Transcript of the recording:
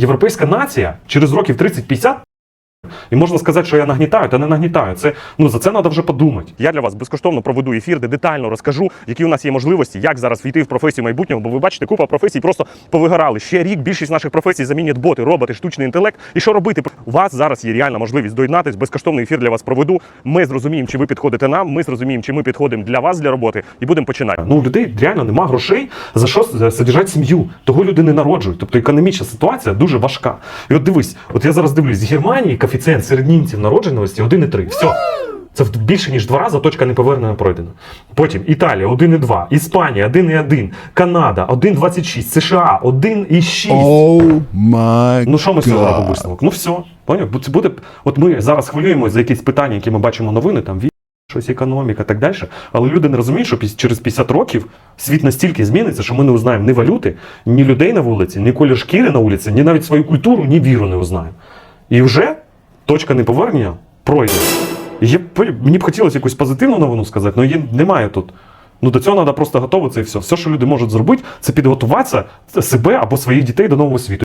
європейська нація через років 30-50 і можна сказати, що я нагнітаю, та не нагнітаю. Це ну за це треба вже подумати. Я для вас безкоштовно проведу ефір, де детально розкажу, які у нас є можливості, як зараз війти в професію майбутнього. Бо ви бачите, купа професій просто повигорали. Ще рік більшість наших професій замінять боти, роботи, штучний інтелект. І що робити? У вас зараз є реальна можливість доєднатись. Безкоштовний ефір для вас проведу. Ми зрозуміємо, чи ви підходите нам. Ми зрозуміємо, чи ми підходимо для вас для роботи, і будемо починати. Ну у людей реально нема грошей за що содержати сім'ю. Того люди не народжують. Тобто економічна ситуація дуже важка. І от дивись, от я зараз дивлюсь, з Германії коефіцієнт серед німців народженості 1,3. Все. Це більше ніж два рази точка неповернення пройдена. Потім Італія 1,2, Іспанія 1,1, Канада 1,26, США 1,6. Oh my Ну що ми робимо висновок? Ну все, поняв? Це буде. От ми зараз хвилюємося за якісь питання, які ми бачимо новини, там щось економіка, так далі. Але люди не розуміють, що піс- через 50 років світ настільки зміниться, що ми не узнаємо ні валюти, ні людей на вулиці, ні колір шкіри на вулиці, ні навіть свою культуру, ні віру не узнаємо. І вже точка неповернення пройде. Є, мені б хотілося якусь позитивну новину сказати, але її немає тут. Ну до цього треба просто готуватися і все. Все, що люди можуть зробити, це підготуватися себе або своїх дітей до нового світу.